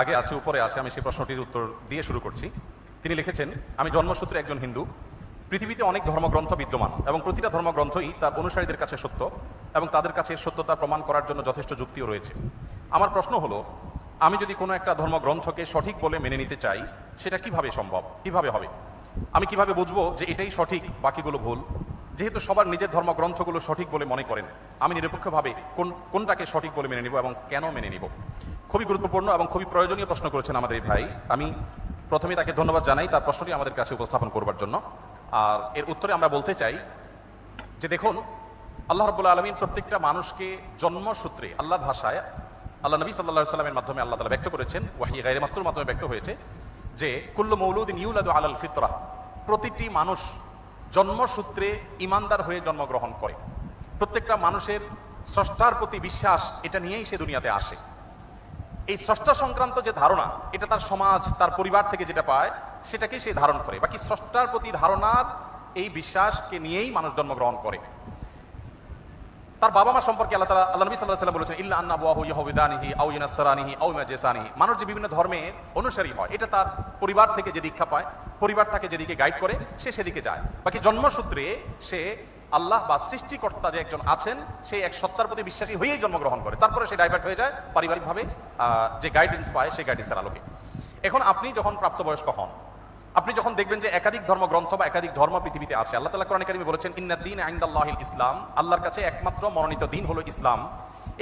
আগে আছে, উপরে আছে, আমি সেই প্রশ্নটির উত্তর দিয়ে শুরু করছি। তিনি লিখেছেন, আমি জন্মসূত্রে একজন হিন্দু। পৃথিবীতে অনেক ধর্মগ্রন্থ বিদ্যমান এবং প্রতিটা ধর্মগ্রন্থই তার অনুসারীদের কাছে সত্য এবং তাদের কাছে সত্যতা প্রমাণ করার জন্য যথেষ্ট যুক্তিও রয়েছে। আমার প্রশ্ন হলো, আমি যদি কোনো একটা ধর্মগ্রন্থকে সঠিক বলে মেনে নিতে চাই, সেটা কীভাবে সম্ভব? কীভাবে হবে? আমি কীভাবে বুঝব যে এটাই সঠিক, বাকিগুলো ভুল? যেহেতু সবার নিজের ধর্মগ্রন্থগুলো সঠিক বলে মনে করেন, আমি নিরপেক্ষভাবে কোন, কোনটাকে সঠিক বলে মেনে নিব এবং কেন মেনে নিব? খুবই গুরুত্বপূর্ণ এবং খুবই প্রয়োজনীয় প্রশ্ন করেছেন আমাদের এই ভাই। আমি প্রথমে তাকে ধন্যবাদ জানাই, তার প্রশ্নটি আমাদের কাছে উপস্থাপন করবার জন্য। আর এর উত্তরে আমরা বলতে চাই যে দেখুন, আল্লাহ রবুল্লা আলমিন প্রত্যেকটা মানুষকে জন্মসূত্রে আল্লাহর ভাষায়, আল্লাহ নবী সাল্লাহ সাল্লামের মাধ্যমে আল্লাহ তালা ব্যক্ত করেছেন, ওয়াহি গাইরে মাত্র মাধ্যমে ব্যক্ত হয়েছে যে কুল্লু মৌলুদ্দিন ইউলাদু আলাল ফিতরা, প্রতিটি মানুষ জন্মসূত্রে ইমানদার হয়ে জন্মগ্রহণ করে। প্রত্যেকটা মানুষের স্রষ্টার প্রতি বিশ্বাস এটা নিয়েই সে দুনিয়াতে আসে। এই স্রষ্টা সংক্রান্ত যে ধারণা, এটা তার সমাজ, তার পরিবার থেকে যেটা পায়, সেটাকেই সে ধারণ করে। বাকি স্রষ্টার প্রতি ধারণার এই বিশ্বাসকে নিয়েই মানুষ জন্মগ্রহণ করে। তার বাবা মা সম্পর্কে আল্লাহ আল্লাহ নবী ওয়াসাল্লাম বলেছেন, ইল্লা আন্না ইউনাসরানিহি আও ইমাজিসানিহি মানুষ যে বিভিন্ন ধর্মে অনুসারী হয়, এটা তার পরিবার থেকে যে দীক্ষা পায়, পরিবার তাকে যেদিকে গাইড করে, সে সেদিকে যায়। বাকি জন্মসূত্রে সে আল্লাহ বা সৃষ্টিকর্তা যে একজন আছেন, সেই এক সত্তার প্রতি বিশ্বাসী হয়েই জন্মগ্রহণ করে। তারপরে সে ডাইভার্ট হয়ে যায় পারিবারিকভাবে যে গাইডেন্স পায় সেই গাইডেন্সের আলোকে। এখন আপনি যখন প্রাপ্তবয়স্ক হন, আপনি যখন দেখবেন যে একাধিক ধর্মগ্রন্থ বা একাধিক ধর্ম পৃথিবীতে আছে, আল্লাহ তালা কোরআন কারিমে বলেছেন ইন্নাদ্দিন আইন্দাল্লাহিল ইসলাম। আল্লাহর কাছে একমাত্র মনোনীত দিন হলো ইসলাম।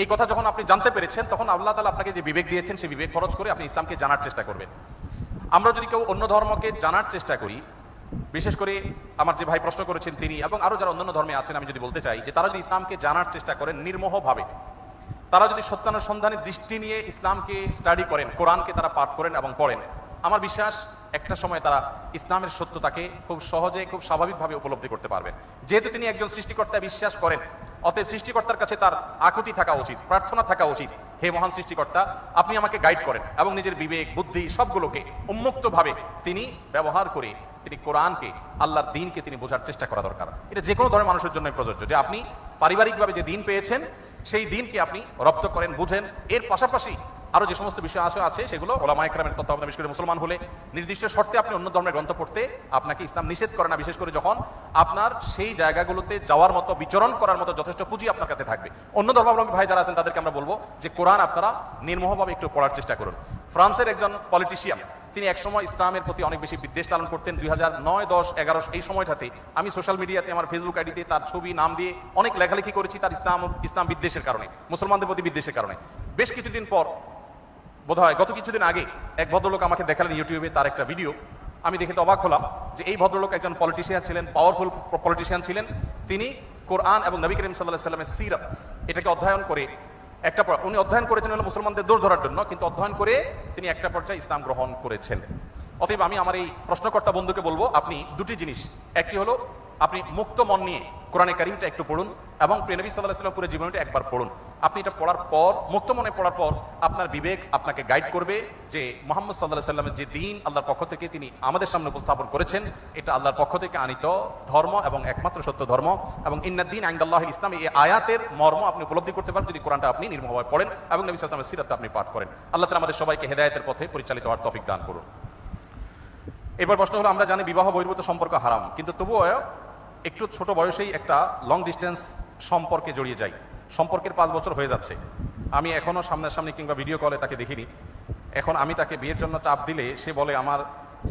এই কথা যখন আপনি জানতে পেরেছেন, তখন আল্লাহ তালা আপনাকে যে বিবেক দিয়েছেন সেই বিবেক খরচ করে আপনি ইসলামকে জানার চেষ্টা করবেন। আমরা যদি কেউ অন্য ধর্মকে জানার চেষ্টা করি বিশেষ করে আমার যে ভাই প্রশ্ন করেছেন তিনি এবং আরও যারা অন্যান্য ধর্মে আছেন, আমি যদি বলতে চাই যে তারা যদি ইসলামকে জানার চেষ্টা করেন নির্মোহভাবে, তারা যদি সত্যানুসন্ধানের দৃষ্টি নিয়ে ইসলামকে স্টাডি করেন, কোরআনকে তারা পাঠ করেন এবং পড়েন, আমার বিশ্বাস একটা সময় তারা ইসলামের সত্যতাকে খুব সহজে, খুব স্বাভাবিকভাবে উপলব্ধি করতে পারবেন। যেহেতু তিনি একজন সৃষ্টিকর্তা বিশ্বাস করেন, অতএব সৃষ্টিকর্তার কাছে তার আকুতি থাকা উচিত, প্রার্থনা থাকা উচিত। হে মহান সৃষ্টিকর্তা, আপনি আমাকে গাইড করেন এবং নিজের বিবেক, বুদ্ধি সবগুলোকে উন্মুক্তভাবে তিনি ব্যবহার করে তিনি কোরআনকে, আল্লাহর দিনকে তিনি বোঝার চেষ্টা করা দরকার। এটা যে কোনো ধরনের মানুষের জন্য প্রযোজ্য যে আপনি পারিবারিকভাবে যে দিন পেয়েছেন সেই দিনকে আপনি রপ্ত করেন, বুঝেন। এর পাশাপাশি আরও যে সমস্ত বিষয় আছে আছে, সেগুলো ওলামা একরামের তত্ত্বাবধানে, বিশেষ করে মুসলমান হলে নির্দিষ্ট শর্তে আপনি অন্য ধর্মের গ্রন্থ পড়তে আপনাকে ইসলাম নিষেধ করে না, বিশেষ করে যখন আপনার সেই জায়গাগুলোতে যাওয়ার মতো, বিচরণ করার মতো যথেষ্ট পুঁজি আপনার কাছে থাকবে। অন্য ধর্মাবলম্বী ভাই যারা আছেন, তাদেরকে আমরা বলব যে কোরআন আপনারা নির্মোহভাবে একটু পড়ার চেষ্টা করুন। ফ্রান্সের একজন পলিটিশিয়ান তিনি একসময় ইসলামের প্রতি অনেক বেশি বিদ্বেষ লালন করতেন। দুই হাজার নয়, দশ, এগারো, এই সময়টাতে আমি সোশ্যাল মিডিয়াতে আমার ফেসবুক আইডিতে তার ছবি, নাম দিয়ে অনেক লেখালেখি করেছি তার ইসলাম ইসলাম বিদ্বেষের কারণে, মুসলমানদের প্রতি বিদ্বেষের কারণে। বেশ কিছুদিন পর বোধ হয় গত কিছুদিন আগে, এক ভদ্রলোক আমাকে দেখালেন ইউটিউবে তার একটা ভিডিও আমি দেখে তো অবাক হলাম যে এই ভদ্রলোক একজন পলিটিশিয়ান ছিলেন পাওয়ারফুল পলিটিশিয়ান ছিলেন। তিনি কোরআন এবং নবী করিম সাল্লাহ সাল্লামের সিরাত, এটাকে অধ্যয়ন করে একটা উনি অধ্যয়ন করেছেন হলো মুসলমানদের দোষ ধরার জন্য, কিন্তু অধ্যয়ন করে তিনি একটা পর্যায়ে ইসলাম গ্রহণ করেছেন। অতএব আমি আমার এই প্রশ্নকর্তা বন্ধুকে বলব, আপনি দুটি জিনিস। একটি হলো, আপনি মুক্ত মন নিয়ে কোরআনে কারিমটা একটু পড়ুন এবং প্রেনবী সাল্লাহ সাল্লাম পুরো জীবনটা একবার পড়ুন। আপনি এটা পড়ার পর, মুক্ত মনে পড়ার পর আপনার বিবেক আপনাকে গাইড করবে যে মোহাম্মদ সাল্লাহ সাল্লামের যে দিন আল্লাহর পক্ষ থেকে তিনি আমাদের সামনে উপস্থাপন করেছেন, এটা আল্লাহর পক্ষ থেকে আনিত ধর্ম এবং একমাত্র সত্য ধর্ম এবং ইন্নাদ্দিন আইন্দাল্লাহ ইসলাম, এই আয়াতের মর্ম আপনি উপলব্ধি করতে পারেন যদি কোরআনটা আপনি নির্মভাবে পড়েন এবং নবী সাল্লামের সিরাতটা আপনি পাঠ করেন। আল্লাহ তালা আমাদের সবাইকে হেদায়তের পথে পরিচালিত হওয়ার তফিক দান করুন। এবার প্রশ্ন হলো, আমরা জানি বিবাহ বহির্ভূত সম্পর্ক হারাম, কিন্তু তবুও একটু ছোট বয়সেই একটা লং ডিস্টেন্স সম্পর্কে জড়িয়ে যাই। সম্পর্কের পাঁচ বছর হয়ে যাচ্ছে। আমি এখনও সামনাসামনি কিংবা ভিডিও কলে তাকে দেখিনি। এখন আমি তাকে বিয়ের জন্য চাপ দিলে সে বলে, আমার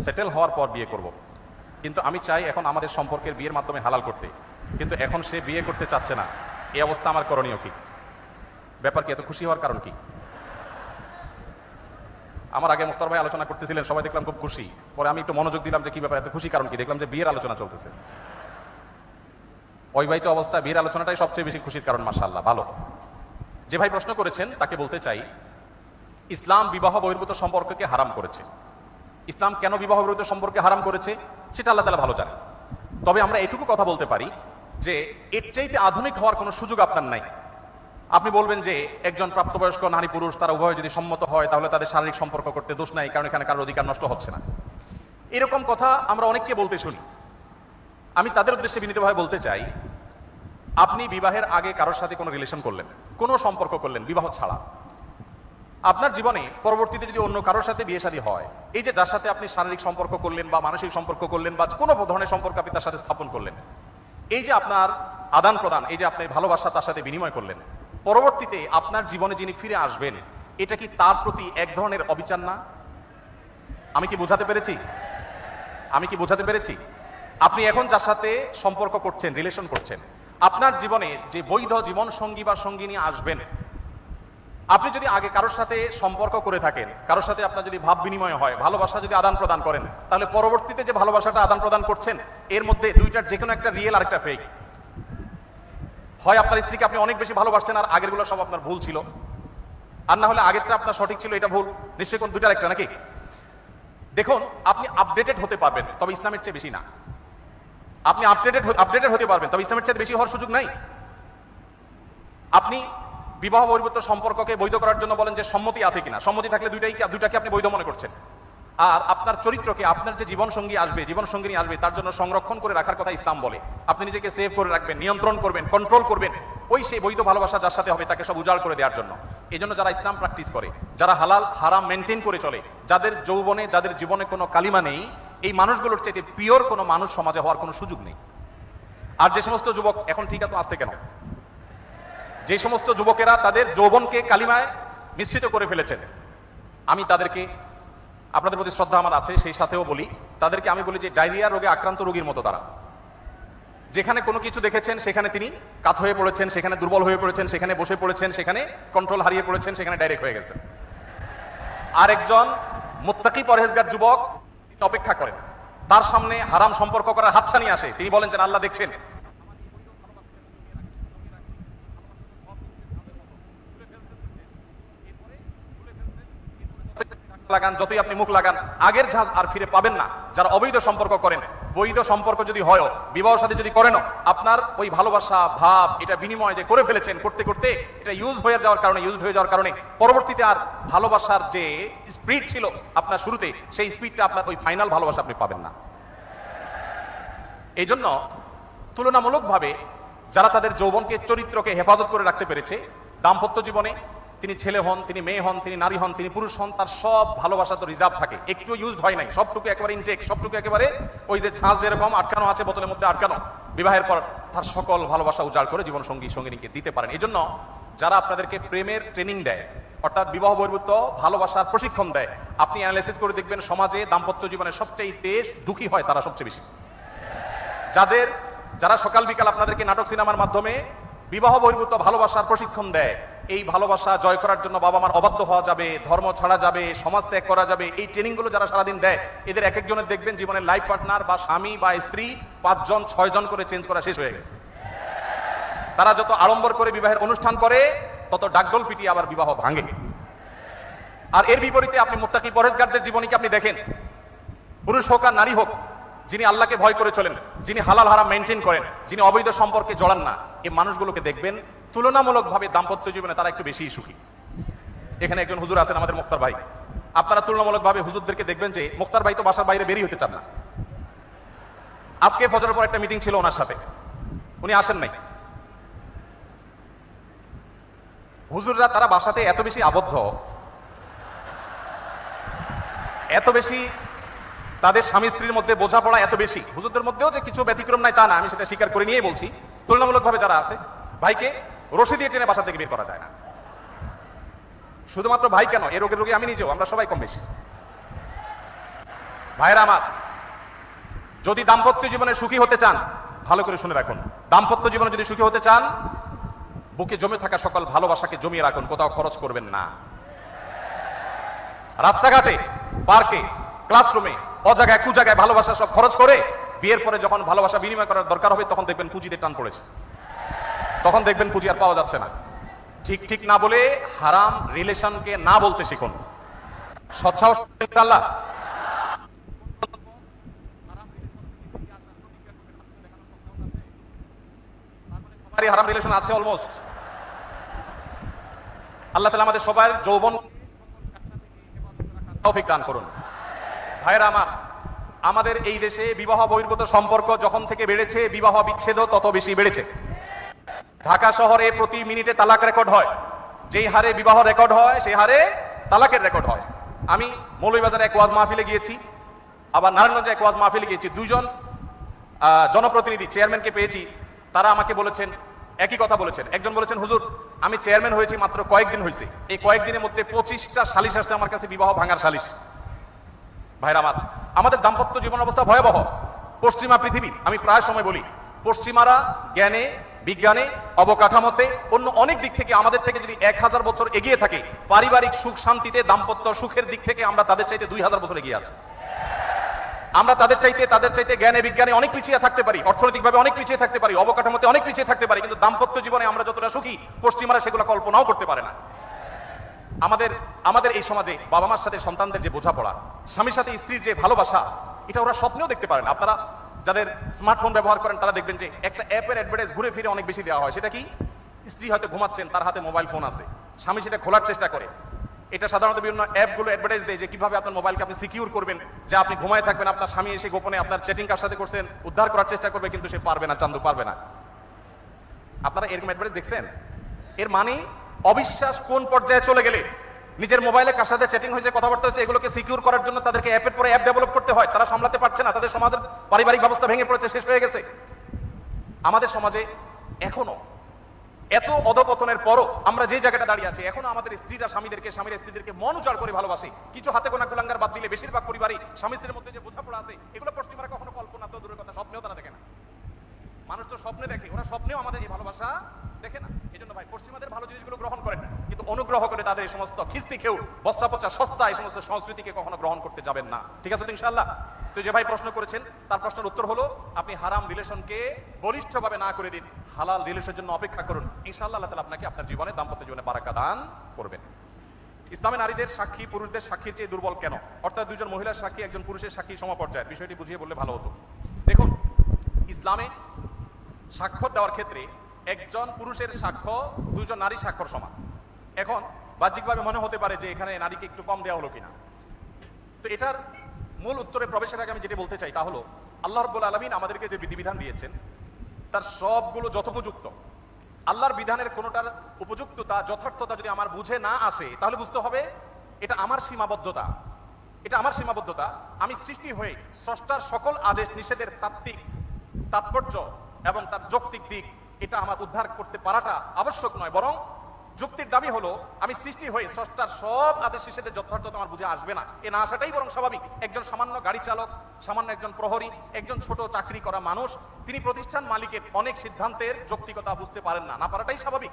সেটেল হওয়ার পর বিয়ে করব। কিন্তু আমি চাই এখন আমাদের সম্পর্কের বিয়ের মাধ্যমে হালাল করতে। কিন্তু এখন সে বিয়ে করতে চাচ্ছে না। এই অবস্থা আমার করণীয় কি? ব্যাপার কি, এত খুশি হওয়ার কারণ কি? আমার আগে মুক্তার ভাই আলোচনা করতেছিলেন, সবাই দেখলাম খুব খুশি। পরে আমি একটু মনোযোগ দিলাম যে কি ব্যাপার, এত খুশি কারণ কি? দেখলাম যে বিয়ের আলোচনা চলতেছে। অবিবাহিত অবস্থা বিয়ের আলোচনাটাই সবচেয়ে বেশি খুশির কারণ মাসাল্লাহ ভালো। যে ভাই প্রশ্ন করেছেন, তাকে বলতে চাই, ইসলাম বিবাহ বহির্ভূত সম্পর্ককে হারাম করেছে। ইসলাম কেন বিবাহ বহির্ভূত সম্পর্কে হারাম করেছে, সেটা আল্লাহ তালা ভালো জানে তবে আমরা এটুকু কথা বলতে পারি যে, এর চাইতে আধুনিক হওয়ার কোনো সুযোগ আপনার নাই। আপনি বলবেন যে, একজন প্রাপ্তবয়স্ক নারী পুরুষ, তারা উভয় যদি সম্মত হয়, তাহলে তাদের শারীরিক সম্পর্ক করতে দোষ নাই, কারণ এখানে কারোর অধিকার নষ্ট হচ্ছে না। এরকম কথা আমরা অনেককে বলতে শুনি। আমি তাদের উদ্দেশ্যে বিনীতভাবে বলতে চাই, আপনি বিবাহের আগে কারোর সাথে কোনো রিলেশন করলেন, কোনো সম্পর্ক করলেন, বিবাহ ছাড়া। আপনার জীবনে পরবর্তীতে যদি অন্য কারোর সাথে বিয়ে শাদী হয়, এই যে যার সাথে আপনি শারীরিক সম্পর্ক করলেন বা মানসিক সম্পর্ক করলেন বা কোনো ধরনের সম্পর্ক আপনি তার সাথে স্থাপন করলেন, এই যে আপনার আদান প্রদান, এই যে আপনি ভালোবাসা তার সাথে বিনিময় করলেন, পরবর্তীতে আপনার জীবনে যিনি ফিরে আসবেন, এটা কি তার প্রতি এক ধরনের অবিচার না? আমি কি বোঝাতে পেরেছি? আমি কি বোঝাতে পেরেছি? আপনি এখন যার সাথে সম্পর্ক করছেন রিলেশন করছেন, আপনার জীবনে যে বৈধ জীবন সঙ্গী বা সঙ্গিনী আসবেন, আপনি যদি আগে কারোর সাথে সম্পর্ক করে থাকেন, কারোর সাথে আপনার যদি ভাব বিনিময় হয়, ভালোবাসা যদি আদান প্রদান করেন, তাহলে পরবর্তীতে যে ভালোবাসাটা আদান প্রদান করছেন, এর মধ্যে দুইটার যে কোনো একটা রিয়েল আর একটা ফেক হয় আপনার স্ত্রীকে আপনি অনেক বেশি ভালোবাসছেন আর আগেরগুলো সব আপনার ভুল ছিল, আর না হলে আগেরটা আপনার সঠিক ছিল, এটা ভুল, নিশ্চয়ই কোন দুইটার একটা নাকি? দেখুন, আপনি আপডেটেড হতে পারবেন, তবে ইসলামের চেয়ে বেশি না। আপনি আপডেটেড আপডেটেড হতে পারবেন, তবে ইসলামের চেয়ে বেশি হওয়ার সুযোগ নাই। আপনি বিবাহ বহির্ভূত সম্পর্ককে বৈধ করার জন্য বলেন যে সম্মতি আছে কিনা। সম্মতি থাকলে দুইটাই দুইটাকে আপনি বৈধ মনে করছেন। আর আপনার চরিত্রকে, আপনার যে জীবন সঙ্গী আসবে জীবন সঙ্গিনী আসবে, তার জন্য সংরক্ষণ করে রাখার কথা ইসলাম বলে। আপনি নিজেকে সেভ করে রাখবেন, নিয়ন্ত্রণ করবেন কন্ট্রোল করবেন। ওই সেই বৈধ ভালোবাসা যার সাথে হবে তাকে সব উজাড় করে দেওয়ার জন্য। এই জন্য যারা ইসলাম প্র্যাকটিস করে, যারা হালাল, হারাম মেনটেন করে চলে, যাদের যৌবনে, যাদের জীবনে কোনো কালিমা নেই এই মানুষগুলোর চাইতে পিওর কোনো মানুষ সমাজে হওয়ার কোনো সুযোগ নেই। আর যে সমস্ত যুবক এখন ঠিক আছে, আসতে কেন? যে সমস্ত যুবকেরা তাদের যৌবনকে কালিমায় মিশ্রিত করে ফেলেছেন, আমি তাদেরকে, আপনাদের প্রতি শ্রদ্ধা আমার আছে, সেই সাথেও বলি, তাদেরকে আমি বলি যে ডায়রিয়া রোগে আক্রান্ত রোগীর মতো তারা। যেখানে কোনো কিছু দেখেছেন, সেখানে তিনি কাত হয়ে পড়েছেন, সেখানে দুর্বল হয়ে পড়েছেন, সেখানে বসে পড়েছেন, সেখানে কন্ট্রোল হারিয়ে পড়েছেন, সেখানে ডাইরেক্ট হয়ে গেছেন আরেকজন মুত্তাকি পরহেজগার যুবক অপেক্ষা করেন। তার সামনে হারাম সম্পর্ক করার হাতছানি আসে। তিনি বলেন যে আল্লাহ দেখছেন। লাগান, যতই আপনি মুখ লাগান, আগের ঝাঁজ আর ফিরে পাবেন না। যারা অবৈধ সম্পর্ক করেন, বৈধ সম্পর্ক যদি হয় বিবাহ সাথে যদি করেন আপনার ওই ভালোবাসা, ভাব, এটা বিনিময় যে করে ফেলেছেন করতে করতে, এটা ইউজ হয়ে যাওয়ার কারণে ইউজ হয়ে যাওয়ার কারণে, পরবর্তীতে আর ভালোবাসার যে স্পিড ছিল আপনার শুরুতে, সেই স্পিডটা আপনার ওই ফাইনাল ভালোবাসা আপনি পাবেন না। এই জন্য তুলনামূলকভাবে যারা তাদের যৌবনকে, চরিত্রকে হেফাজত করে রাখতে পেরেছে, দাম্পত্য জীবনে তিনি ছেলে হন, তিনি মেয়ে হন, তিনি নারী হন, তিনি পুরুষ হন, তার সব ভালোবাসা তো রিজার্ভ থাকে। একটু ইউজ হয় নাই, সবটুকু একেবারে ইনটেক সবটুকু একেবারে ওই যে ছাঁচ যেরকম আটকানো আছে, বোতলের মধ্যে আটকানো, বিবাহের পর তার সকল ভালোবাসা উজাড় করে জীবন সঙ্গী সঙ্গিনীকে দিতে পারেন। এই জন্য যারা আপনাদেরকে প্রেমের ট্রেনিং দেয়, অর্থাৎ বিবাহ বহির্ভূত ভালোবাসার প্রশিক্ষণ দেয়, আপনি অ্যানালাইসিস করে দেখবেন সমাজে দাম্পত্য জীবনে সবচেয়ে দেশ দুঃখী হয় তারা সবচেয়ে বেশি। যাদের, যারা সকাল বিকাল আপনাদেরকে নাটক সিনেমার মাধ্যমে বিবাহ বহির্ভূত ভালোবাসার প্রশিক্ষণ দেয় এই ভালোবাসা জয় করার জন্য বাবা মার অবাধ্য হওয়া যাবে, ধর্ম ছাড়া যাবে, সমাজ ত্যাগ করা যাবে। এই ট্রেনিংগুলো যারা সারাদিন দেয়, এদের এক একজনের দেখবেন জীবনের লাইফ পার্টনার বা স্বামী বা স্ত্রী পাঁচজন, ছয়জন করে চেঞ্জ করা শেষ হয়ে গেছে। তারা যত আড়ম্বর করে বিবাহের অনুষ্ঠান করে, তত ডাকডোল পিটিয়ে আবার বিবাহ ভাঙে। আর এর বিপরীতে আপনি মুত্তাকি পরেজগারদের জীবনীকে আপনি দেখেন? পুরুষ হোক আর নারী হোক, যিনি আল্লাহকে ভয় করে চলেন, যিনি হালাল হারাম মেনটেন করেন, যিনি অবৈধ সম্পর্কে জড়ান না এই মানুষগুলোকে দেখবেন তুলনামূলকভাবে দাম্পত্য জীবনে তারা একটু বেশি সুখী। এখানে একজন হুজুর আছেন আমাদের মুক্তার ভাই। আপনারা তুলনামূলকভাবে হুজুরদেরকে দেখবেন যে, মুক্তার ভাই তো বাসার বাইরে বেরিয়ে হতে চান না। আজকে ফজরের পর একটা মিটিং ছিল ওনার সাথে। উনি আসেন নাই। হুজুররা তারা বাসাতে এত বেশি আবদ্ধ, এত বেশি তাদের স্বামী স্ত্রীর মধ্যে বোঝাপড়া এত বেশি। হুজুরদের মধ্যেও যে কিছু ব্যতিক্রম নাই তা না, আমি সেটা স্বীকার করে নিয়েই বলছি। তুলনামূলকভাবে যারা আছে, ভাইকে রশি দিয়ে টেনে বাসা থেকে বের করা যায় না। শুধুমাত্র ভাই কেন? এ রোগের রোগী আমি নিজেও, আমরা সবাই কম বেশি। ভাইরা আমার, যদি দাম্পত্য জীবনে সুখী হতে চান, ভালো করে শুনে রাখুন। দাম্পত্য জীবনে যদি সুখী হতে চান, বুকে জমে থাকা সকল ভালোবাসাকে জমিয়ে রাখুন, কোথাও খরচ করবেন না। রাস্তাঘাটে, পার্কে, ক্লাসরুমে, অজায়গায় কু জায়গায় ভালোবাসা সব খরচ করে, বিয়ের পরে যখন ভালোবাসা বিনিময় করার দরকার হবে, তখন দেখবেন পুঁজিতে টান পড়েছে। তখন দেখবেন পুঁজি আর পাওয়া যাচ্ছে না। ঠিক ঠিক না বলে হারাম রিলেশনকে না বলতে শিখুন। সৎসাহস সবারই হারাম রিলেশন আছে অলমোস্ট আল্লাহ তালা আমাদের সবার যৌবন তৌফিক দান করুন। ভাইরা আমার, আমাদের এই দেশে বিবাহ বহির্ভূত সম্পর্ক যখন থেকে বেড়েছে বিবাহ বিচ্ছেদও তত বেশি বেড়েছে। ঢাকা শহরে প্রতি মিনিটে তালাক রেকর্ড হয়। যেই হারে বিবাহ রেকর্ড হয়, সেই হারে তালাকের রেকর্ড হয়। আমি মৌলভীবাজারে এক ওয়াজ মাহফিলে গিয়েছি, আবার নারায়ণগঞ্জে এক ওয়াজ মাহফিলে গিয়েছি। দুজন জনপ্রতিনিধি, চেয়ারম্যানকে পেয়েছি। তারা আমাকে বলেছেন, একই কথা বলেছেন। একজন বলেছেন, হুজুর, আমি চেয়ারম্যান হয়েছি মাত্র কয়েকদিন হয়েছে এই কয়েকদিনের মধ্যে পঁচিশটা সালিশ আসছে আমার কাছে, বিবাহ ভাঙার সালিশ। ভাইরা আমার, আমাদের দাম্পত্য জীবন অবস্থা ভয়াবহ। পশ্চিমা পৃথিবী, আমি প্রায় সময় বলি, পশ্চিমারা জ্ঞানে বিজ্ঞানে, অবকাঠামোতে, অন্য অনেক দিক থেকে আমাদের থেকে যদি এক হাজার বছর এগিয়ে থাকে, পারিবারিক সুখ শান্তিতে, দাম্পত্য সুখের দিক থেকে আমরা তাদের চাইতে দুই হাজার বছর এগিয়ে আছি। আমরা তাদের চাইতে তাদের চাইতে জ্ঞানে, বিজ্ঞানে অনেক পিছিয়ে থাকতে পারি, অর্থনৈতিকভাবে অনেক পিছিয়ে থাকতে পারি, অবকাঠামোতে অনেক পিছিয়ে থাকতে পারি, কিন্তু দাম্পত্য জীবনে আমরা যতটা সুখী, পশ্চিমারা সেগুলো কল্পনাও করতে পারে না। আমাদের আমাদের এই সমাজে বাবা মার সাথে সন্তানদের যে বোঝাপড়া, স্বামীর সাথে স্ত্রীর যে ভালোবাসা, এটা ওরা স্বপ্নেও দেখতে পারেন আপনারা যাদের স্মার্টফোন ব্যবহার করেন, তারা দেখবেন যে একটা অ্যাপের অ্যাডভার্টাইজ ঘুরে ফিরে অনেক বেশি দেওয়া হয়। সেটা কি? স্ত্রী হয়তো ঘুমাচ্ছেন, তার হাতে মোবাইল ফোন আছে। স্বামী সেটা খোলার চেষ্টা করে। এটা সাধারণত বিভিন্ন অ্যাপগুলো অ্যাডভার্টাইজ দেয় যে কীভাবে আপনার মোবাইলকে আপনি সিকিউর করবেন, যে আপনি ঘুমায় থাকবেন, আপনার স্বামী এসে গোপনে আপনার চ্যাটিং কার সাথে করছেন, উদ্ধার করার চেষ্টা করবে, কিন্তু সে পারবে না, চান্দু পারবে না। আপনারা এরকম অ্যাডভার্টাইজ দেখছেন? এর মানে অবিশ্বাস কোন পর্যায়ে চলে গেলে নিজের মোবাইলে কার সাথে চ্যাটিং হয়েছে, কথাবার্তা হয়েছে, এগুলোকে সিকিউর করার জন্য তাদেরকে অ্যাপের পরে অ্যাপ ডেভেলপ করতে হয়। তারা সামলাতে পারছে না, তাদের সমাজের পারিবারিক ব্যবস্থা ভেঙে পড়েছে, শেষ হয়ে গেছে। আমাদের সমাজে এখনও এত অধপতনের পরও আমরা যে জায়গাটা দাঁড়িয়ে আছি, এখনও আমাদের স্ত্রীরা স্বামীদেরকে, স্বামীর স্ত্রীদেরকে মন উজাড় করে ভালোবাসে। কিছু হাতে গোনা কুলাঙ্গার বাদ দিলে বেশিরভাগ পরিবারই স্বামী স্ত্রীর মধ্যে যে বোঝাপড়া আছে, এগুলো পশ্চিমারা কখনো কল্পনা তো দূরের কথা স্বপ্নেও তারা দেখে না। মানুষ তো স্বপ্নে দেখে, ওরা স্বপ্নেও আমাদের এই ভালোবাসা দেখে না। এই জন্য ভাই, পশ্চিমাদের ভালো জিনিসগুলো গ্রহণ করেন না। কিন্তু অনুগ্রহ করে তাদের এই সমস্ত খিস্তি খেউ, বস্তা পচা, সস্তা এই সমস্ত সংস্কৃতিকে কখনো গ্রহণ করতে যাবেন না। ঠিক আছে ইনশাল্লাহ তো যে ভাই প্রশ্ন করেছেন, তার প্রশ্নের উত্তর হলো, আপনি হারাম রিলেশনকে বলিষ্ঠভাবে না করে দিন, হালাল রিলেশনের জন্য অপেক্ষা করুন। ইনশাআল্লাহ আল্লাহ তাআলা আপনাকে আপনার জীবনে দাম্পত্য জীবনে বারাকা দান করবেন। ইসলামে নারীদের সাক্ষী, পুরুষদের সাক্ষীর চেয়ে দুর্বল কেন? অর্থাৎ দুজন মহিলার সাক্ষী, একজন পুরুষের সাক্ষী সমপর্যায়ের। বিষয়টি বুঝিয়ে বললে ভালো হতো। দেখুন, ইসলামে স্বাক্ষর দেওয়ার ক্ষেত্রে একজন পুরুষের সাক্ষ্য দুজন নারী স্বাক্ষর সমান। এখন বাহ্যিকভাবে মনে হতে পারে যে এখানে নারীকে একটু কম দেওয়া হলো কিনা। তো এটার মূল উত্তরে প্রবেশের আগে আমি যেটা বলতে চাই তা হলো, আল্লাহ রব্বুল আলমিন আমাদেরকে যে বিধিবিধান দিয়েছেন, তার সবগুলো যথোপযুক্ত। আল্লাহর বিধানের কোনোটার উপযুক্ততা, যথার্থতা যদি আমার বুঝে না আসে, তাহলে বুঝতে হবে এটা আমার সীমাবদ্ধতা। এটা আমার সীমাবদ্ধতা। আমি সৃষ্টি হয়ে স্রষ্টার সকল আদেশ, নিষেধের তাত্ত্বিক তাৎপর্য এবং তার যৌক্তিক দিক, এটা আমার উদ্ধার করতে পারাটা আবশ্যক নয়, বরং যুক্তির দাবি হলো, আমি সৃষ্টি হয়ে স্রষ্টার সব আদেশ নিষেধের যথার্থতা আমার বুঝে আসবে না। এ না আসাটাই বরং স্বাভাবিক। একজন সামান্য গাড়ি চালক, সামান্য একজন প্রহরী, একজন ছোট চাকরি করা মানুষ, তিনি প্রতিষ্ঠান মালিকের অনেক সিদ্ধান্তের যৌক্তিকতা বুঝতে পারেন না। না পারাটাই স্বাভাবিক।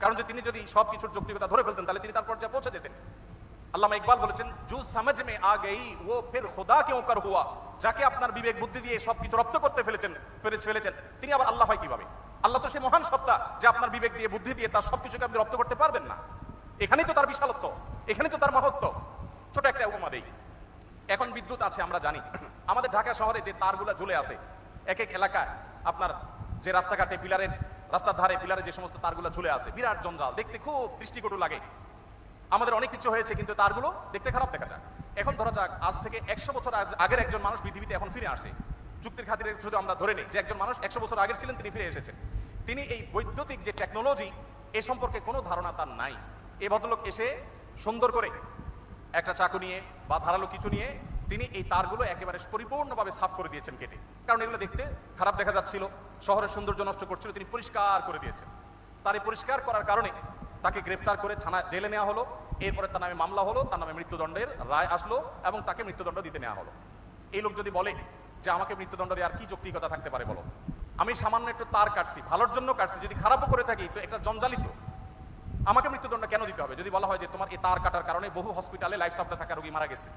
কারণ যে তিনি যদি সব কিছুর যৌক্তিকতা ধরে ফেলতেন, তাহলে তিনি তার পর্যায়ে পৌঁছে যেতেন। আল্লামা ইকবাল বলেছেন, জু সমঝ মে আ গই, ও ফির খুদা কেউ কর হুয়া? যাকে আপনার বিবেক বুদ্ধি দিয়ে সব কিছু রপ্ত করতে ফেলেছেন পেরেছে ফেলেছেন, তিনি আবার আল্লাহ হয় কীভাবে? আল্লাহ তো সে মহান সত্তা যে আপনার বিবেক দিয়ে বুদ্ধি দিয়ে তার সবকিছুকে আপনি রপ্ত করতে পারবেন না। এখানেই তো তার বিশালত্ব, এখানেই তো তার মহত্ব। ছোট একটা উপমা দেই। এখন বিদ্যুৎ আছে, আমরা জানি। আমাদের ঢাকা শহরে যে তারগুলো ঝুলে আছে, এক এক এলাকায় আপনার যে রাস্তাঘাটে, পিলারের রাস্তার ধারে, পিলারে যে সমস্ত তারগুলো ঝুলে আছে, বিরাট জঞ্জাল, দেখতে খুব দৃষ্টিকটু লাগে। আমাদের অনেক কিছু হয়েছে, কিন্তু তারগুলো দেখতে খারাপ দেখা যায়। এখন ধরা যাক, আজ থেকে একশো বছর আগের একজন মানুষ পৃথিবীতে এখন ফিরে আসে। যুক্তির খাতিরে শুধু আমরা ধরে নিই, যে একজন মানুষ একশো বছর আগের ছিলেন, তিনি ফিরে এসেছেন। তিনি এই বৈদ্যুতিক যে টেকনোলজি এ সম্পর্কে কোনো ধারণা তার নাই। এ ভদ্রলোক এসে সুন্দর করে একটা চাকু নিয়ে বা ধারালো কিছু নিয়ে তিনি এই তারগুলো একেবারে পরিপূর্ণভাবে সাফ করে দিয়েছেন কেটে। কারণ এগুলো দেখতে খারাপ দেখা যাচ্ছিল, শহরের সৌন্দর্য নষ্ট করছিল, তিনি পরিষ্কার করে দিয়েছেন। তার এই পরিষ্কার করার কারণে তাকে গ্রেপ্তার করে থানা জেলে নেওয়া হলো। এরপরে তার নামে মামলা হলো, তার নামে মৃত্যুদণ্ডের রায় আসলো এবং তাকে মৃত্যুদণ্ড দিতে নেওয়া হলো। এই লোক যদি বলে যে আমাকে মৃত্যুদণ্ড দেওয়ার কি যৌক্তিকতা থাকতে পারে বলো? আমি সামান্য একটু তার কাটছি, ভালোর জন্য কাটছি, যদি খারাপও করে থাকি তো একটা জঞ্জালিত। আমাকে মৃত্যুদণ্ড কেন দিতে হবে? যদি বলা হয় যে তোমার এই তার কাটার কারণে বহু হসপিটালে লাইফ সাপোর্টে থাকা রোগী মারা গেছে,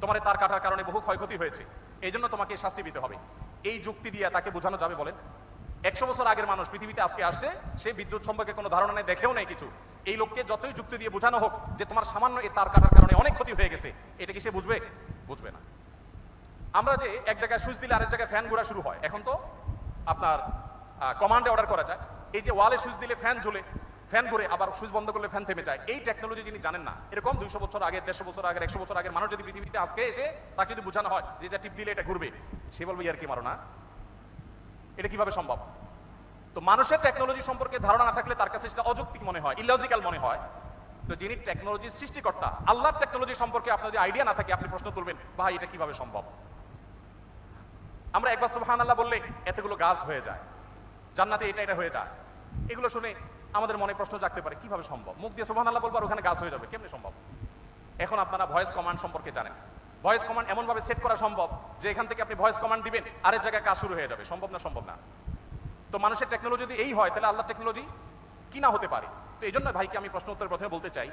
তোমার তার কাটার কারণে বহু ক্ষয়ক্ষতি হয়েছে, এই জন্য তোমাকে শাস্তি দিতে হবে। এই যুক্তি দিয়ে তাকে বোঝানো যাবে বলেন। একশো বছর আগের মানুষ পৃথিবীতে আজকে আসছে, সে বিদ্যুৎ সম্পর্কে কোনো ধারণা নেই, দেখেও নেই কিছু। এই লোককে যতই যুক্তি দিয়ে বোঝানো হোক যে তোমার সামান্য এই তার কাটার কারণে অনেক ক্ষতি হয়ে গেছে, এটা কি সে বুঝবে? বুঝবে না। আমরা যে এক জায়গায় সুইচ দিলে আরেক জায়গায় ফ্যান ঘোরা শুরু হয়। এখন তো আপনার কমান্ডে অর্ডার করা যায়। এই যে ওয়ালে সুইচ দিলে ফ্যান ঝুলে ফ্যান ঘুরে, আবার সুইচ বন্ধ করলে ফ্যান থেমে যায়। এই টেকনোলজি যিনি জানেন না, এরকম দুইশো বছর আগে, দেড়শো বছর আগে, একশো বছর আগের মানুষ যদি পৃথিবীতে আজকে এসে তাকে যদি বোঝানো হয় যে এটা টিপ দিলে এটা ঘুরবে, সে বলবে, ইয়ার কি মারো না? এটা কীভাবে সম্ভব? তো মানুষের টেকনোলজি সম্পর্কে ধারণা না থাকলে তার কাছে সেটা অযৌক্তিক মনে হয় ইলজিক্যাল মনে হয়। তো যিনি টেকনোলজির সৃষ্টিকর্তা, আল্লাহর টেকনোলজি সম্পর্কে আপনার যদি আইডিয়া না থাকে, আপনি প্রশ্ন তুলবেন, ভাই, এটা কীভাবে সম্ভব? আমরা একবার সুবহান আল্লাহ বললে, এতগুলো গাছ হয়ে যায়, জান্নাতে এটা এটা হয়ে যায়। এগুলো শুনে আমাদের মনে প্রশ্ন জাগতে পারে, কীভাবে সম্ভব? মুখ দিয়ে সুবহান আল্লাহ বলব ওখানে গাছ হয়ে যাবে, কেমনে সম্ভব? এখন আপনারা ভয়েস কমান্ড সম্পর্কে জানেন। ভয়েস কমান্ড এমনভাবে সেট করা সম্ভব, যে এখান থেকে আপনি ভয়েস কমান্ড দিবেন, আরেক জায়গায় কাজ শুরু হয়ে যাবে, সম্ভব না সম্ভব না। তো মানুষের টেকনোলজি যদি এই হয়, তাহলে আল্লাহ টেকনোলজি কি না হতে পারে? তো এই জন্য ভাইকে আমি প্রশ্ন উত্তর প্রথমে বলতে চাই।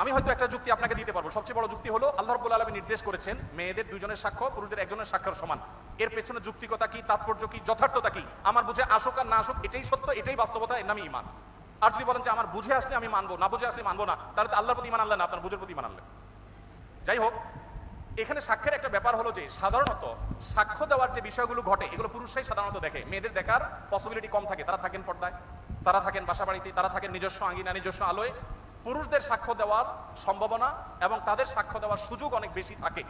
আমি হয়তো একটা যুক্তি আপনাকে দিতে পারব। সবচেয়ে বড় যুক্তি হলো, আল্লাহ রব্বুল আলমী নির্দেশ করেছেন, মেয়েদের দুজনের সাক্ষ্য, পুরুষদের একজনের সাক্ষর সমান। এর পেছনে যুক্তিকতা কি, তাৎপর্য কি, যথার্থতা কি? আমার বুঝে আসুক আর না আসুক, এটাই সত্য, এটাই বাস্তবতা, এর নামই ইমান আর যদি বলেন যে আমার বুঝে আসলে আমি মানবো, না বুঝে আসলে মানবো না, তাহলে তো আল্লাহর প্রতি ইমান আপনার বুঝের প্রতি ইমান আনলেন। যাই হোক এখানে সাক্ষ্যের একটা ব্যাপার হলো যে সাধারণত সাক্ষ্য দেওয়ার যে বিষয়গুলো ঘটে, এগুলো পুরুষরাই সাধারণত দেখে। মেয়েদের দেখার পসিবিলিটি কম থাকে। তারা থাকেন পর্দায়, তারা থাকেন বাসা বাড়িতে তারা থাকেন নিজস্ব আঙ্গিনা, নিজস্ব আলোয়। পুরুষদের সাক্ষ্য দেওয়ার সম্ভাবনা এবং তাদের সাক্ষ্য দেওয়ার সুযোগ অনেক বেশি থাকে।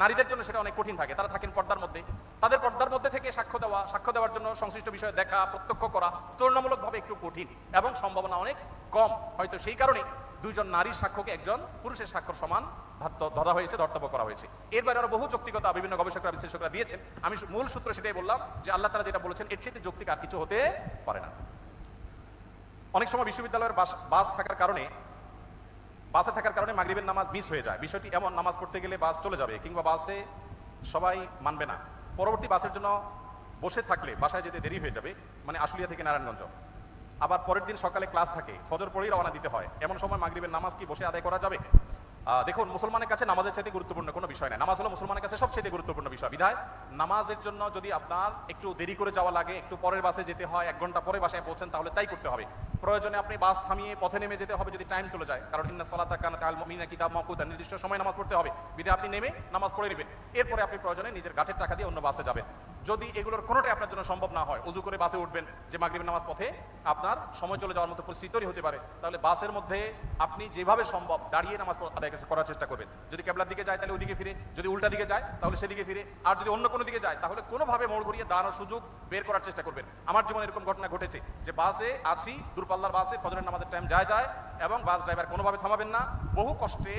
নারীদের জন্য সেটা অনেক কঠিন থাকে। তারা থাকেন পর্দার মধ্যে। তাদের পর্দার মধ্যে থেকে সাক্ষ্য দেওয়া, সাক্ষ্য দেওয়ার জন্য সংশ্লিষ্ট বিষয় দেখা, প্রত্যক্ষ করা তুলনামূলকভাবে একটু কঠিন এবং সম্ভাবনা অনেক কম। হয়তো সেই কারণে দুইজন নারীর সাক্ষ্যকে একজন পুরুষের স্বাক্ষর সমান ধরা হয়েছে, ধর্তব্য করা হয়েছে। এর বাইরে আরও বহু যৌক্তিকতা বিভিন্ন গবেষকরা, বিশ্লেষকরা দিয়েছেন। আমি মূল সূত্র সেটাই বললাম যে আল্লাহ তারা যেটা বলেছেন, এর চেয়ে যৌক্তিক আর কিছু হতে পারে না। অনেক সময় বিশ্ববিদ্যালয়ের বাস বাস থাকার কারণে, বাসে থাকার কারণে মাগরিবের নামাজ মিস হয়ে যায়। বিষয়টি এমন, নামাজ পড়তে গেলে বাস চলে যাবে কিংবা বাসে সবাই মানবে না। পরবর্তী বাসের জন্য বসে থাকলে বাসায় যেতে দেরি হয়ে যাবে মানে আশুলিয়া থেকে নারায়ণগঞ্জ। আবার পরের দিন সকালে ক্লাস থাকে, ফজর পড়েই রওনা দিতে হয়। এমন সময় মাগরিবের নামাজ কি বসে আদায় করা যাবে? দেখুন, মুসলমানের কাছে নামাজের চাইতে গুরুত্বপূর্ণ কোনো বিষয় নাই। নামাজ হলো মুসলমানের কাছে সবচেয়ে গুরুত্বপূর্ণ বিষয়। বিধায়, নামাজের জন্য যদি আপনার একটু দেরি করে যাওয়া লাগে, একটু পরের বাসে যেতে হয়, এক ঘণ্টা পরে বাসায় পৌঁছেন, তাহলে তাই করতে হবে। প্রয়োজনে আপনি বাস থামিয়ে পথে নেমে যেতে হবে যদি টাইম চলে যায়। কারণ ইন্না সালাতা কানা তাল মুমিনা কিতাব মাকুদা নির্দিষ্ট সময় নামাজ পড়তে হবে। বিধায় আপনি নেমে নামাজ পড়ে নেবেন। এরপরে আপনি প্রয়োজনে নিজের গাঠের টাকা দিয়ে অন্য বাসে যাবেন। যদি এগুলোর কোনোটাই আপনার জন্য সম্ভব না হয়, উজু করে বাসে উঠবেন যে মাগরিবের নামাজ পথে, আপনার সময় চলে যাওয়ার মতো পরিস্থিতি তৈরি হতে পারে। তাহলে বাসের মধ্যে আপনি যেভাবে সম্ভব দাঁড়িয়ে নামাজ আদায় করার চেষ্টা করবেন। যদি কেবলার দিকে যায়, তাহলে ওইদিকে ফিরে। যদি উল্টা দিকে যায়, তাহলে সেদিকে ফিরে। আর যদি অন্য কোনো দিকে যায়, তাহলে কোনোভাবে মোড় ঘুরিয়ে দাঁড়ানোর সুযোগ বের করার চেষ্টা করবেন। আমার জীবনে এরকম ঘটনা ঘটেছে যে বাসে আছি, দূরপাল্লার বাসে, ফজরের নামাজের টাইম যায় যায়, এবং বাস ড্রাইভার কোনোভাবে থামাবেন না। বহু কষ্টে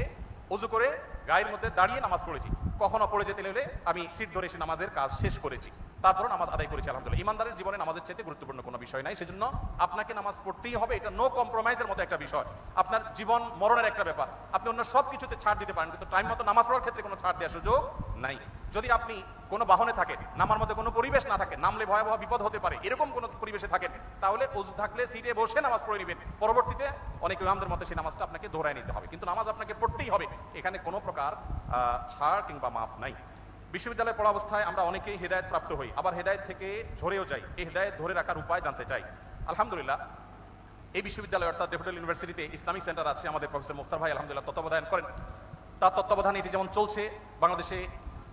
অজু করে গায়ের মধ্যে দাঁড়িয়ে নামাজ পড়েছি। কখনো পড়ে যেতে হলে আমি সিট ধরে এসে নামাজের কাজ শেষ করেছি। তারপর নামাজ আদায় করেছি, আলহামদুলিল্লাহ। ইমানদারের জীবনে নামাজের চাইতে গুরুত্বপূর্ণ কোনো বিষয় নাই। সেজন্য আপনাকে নামাজ পড়তেই হবে। এটা নো কম্প্রোমাইজের মতো একটা বিষয়। আপনার জীবন মরণের একটা ব্যাপার। আপনি অন্য সব কিছুতে ছাড় দিতে পারেন, কিন্তু টাইম মতো নামাজ পড়ার ক্ষেত্রে কোনো ছাড় দেওয়ার সুযোগ নাই। যদি আপনি কোনো বাহনে থাকেন, নামার মধ্যে কোনো পরিবেশ না থাকে, নামলে ভয়াবহ বিপদ হতে পারে, এরকম কোনো পরিবেশে থাকেন, তাহলে অজু থাকলে সিটে বসে নামাজ পড়ে নেবেন। পরবর্তীতে অনেক ইমামদের মধ্যে সেই নামাজটা আপনাকে দৌড়ায় নিতে হবে। কিন্তু নামাজ আপনাকে পড়তেই হবে। এখানে কোনো প্রকার ছাড় কিংবা মাফ নাই। বিশ্ববিদ্যালয়ে পড়া অবস্থায় আমরা অনেকেই হেদায়ত প্রাপ্ত হই। আবার হেদায়ত থেকে ঝরেও যাই। এই হেদায়ত ধরে রাখার উপায় জানতে চাই। আলহামদুলিল্লাহ, এই বিশ্ববিদ্যালয় অর্থাৎ ডেফোডেল ইউনিভার্সিটিতে ইসলামিক সেন্টার আছে আমাদের প্রফেসর মুক্তার ভাই, আলহামদুলিল্লাহ, তত্ত্বাবধান করেন। তার তত্ত্বাবধানে এটি যেমন চলছে, বাংলাদেশে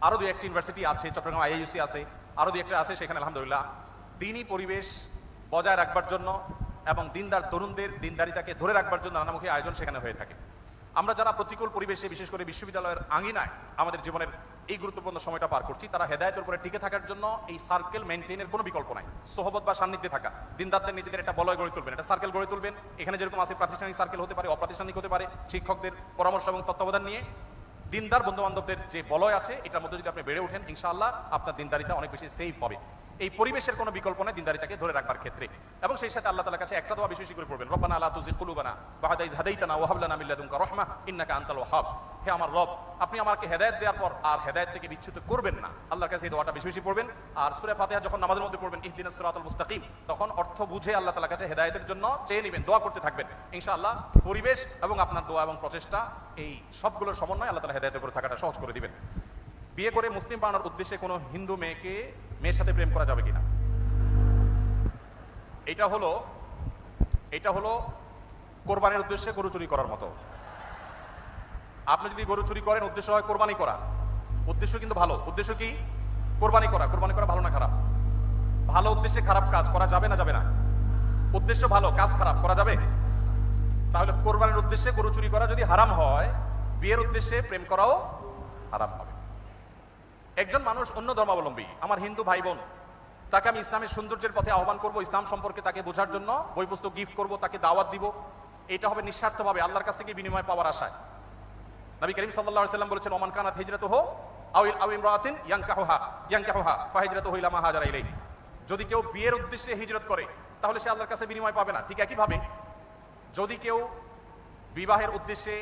আরও দু একটি ইউনিভার্সিটি আছে, চট্টগ্রাম আইইউসি আছে আরও দু একটা আছে সেখানে, আলহামদুলিল্লাহ। দিনই পরিবেশ বজায় রাখবার জন্য এবং দিনদার তরুণদের দিনদারিতাকে ধরে রাখবার জন্য নানামুখী আয়োজন সেখানে হয়ে থাকে। আমরা যারা প্রতিকূল পরিবেশে, বিশেষ করে বিশ্ববিদ্যালয়ের আঙিনায় আমাদের জীবনের এই গুরুত্বপূর্ণ সময়টা পার করছি, তারা হেদায়তের উপরে টিকে থাকার জন্য এই সার্কেল মেনটেনের কোনো বিকল্প নাই। সোহবত বা সান্নিধ্যে থাকা। দিনদারদের নিজেদের একটা বলয় গড়ে তুলবেন, একটা সার্কেল গড়ে তুলবেন। এখানে যেরকম আছে প্রাতিষ্ঠানিক সার্কেল হতে পারে, অপ্রাতিষ্ঠানিক হতে পারে, শিক্ষকদের পরামর্শ এবং তত্ত্বাবধান নিয়ে দিনদার বন্ধু বান্ধবদের যে বলয় আছে, এটার মধ্যে যদি আপনি বেড়ে ওঠেন, ইনশাআল্লাহ আপনার দিনদারিতা অনেক বেশি সেফ হবে। এই পরিবেশের কোনো বিকল্প নেই দিনদারিতাকে ধরে রাখবার ক্ষেত্রে। এবং সেই সাথে আল্লাহ তাআলার কাছে একটা দোয়া বেশি করে পড়বেন, রব্বানা লা তুযিগ কুলুবানা বা'দা ইয হাদাইতানা ওয়া হাব লানা মিন লাদুনকা রাহমা ইন্নাকা আনতাল ওয়াহ্হাব হে আমার রব, আপনি আমাকে হেদায়েত দেওয়ার পর আর হেদায়েত থেকে বিচ্যুত করবেন না। আল্লাহর কাছে এই দোয়াটা বেশি বেশি পড়বেন। আর সূরা ফাতিহা যখন নামাজের মধ্যে পড়বেন, ইহদিনাস সিরাতাল মুস্তাকিম তখন অর্থ বুঝে আল্লাহ তাআলার কাছে হেদায়েতের জন্য চেয়ে নেবেন, দোয়া করতে থাকবেন। ইনশাআল্লাহ পরিবেশ এবং আপনার দোয়া এবং প্রচেষ্টা এই সবগুলোর সমন্বয় আল্লাহ তাআলা হেদায়েতের উপরে থাকাটা সহজ করে দিবেন। বিয়ে করে মুসলিম বানানোর উদ্দেশ্যে কোনো হিন্দু মেয়েকে, মেয়ের সাথে প্রেম করা যাবে কিনা? এটা হলো এটা হলো কোরবানির উদ্দেশ্যে গরু চুরি করার মতো। আপনি যদি গরু চুরি করেন, উদ্দেশ্য হয় কোরবানি করা। উদ্দেশ্য কিন্তু ভালো। উদ্দেশ্য কি? কোরবানি করা। কোরবানি করা ভালো না খারাপ? ভালো উদ্দেশ্যে খারাপ কাজ করা যাবে না যাবে না? উদ্দেশ্য ভালো, কাজ খারাপ, করা যাবে? তাহলে কোরবানির উদ্দেশ্যে গরু চুরি করা যদি হারাম হয়, বিয়ের উদ্দেশ্যে প্রেম করাও হারাম একজন মানুষ অন্য ধর্মাবলম্বী, আমার হিন্দু ভাই বোন তাকে আমি ইসলামের সৌন্দর্যের পথে আহ্বান করব, ইসলাম সম্পর্কে তাকে বোঝার জন্য বই পুস্তক গিফট করব, তাকে দাওয়াত দিব। এটা হবে নিঃস্বার্থভাবে আল্লাহর কাছ থেকে বিনিময় পাওয়ার আশায়। নবী করিম আলাইহি সাল্লাম বলেছেন, ওমান কানাত হিজরাতুহু আও আও ইমরাতিন ইয়ানকাহুহা ইয়ানকাহুহা ফাহিজরাতুহু ইলা মা হাজারা ইলাইহি। যদি কেউ বিয়ের উদ্দেশ্যে হিজরত করে, তাহলে সে আল্লাহর কাছে বিনিময় পাবে না। ঠিক একই ভাবে যদি কেউ বিবাহের উদ্দেশ্যে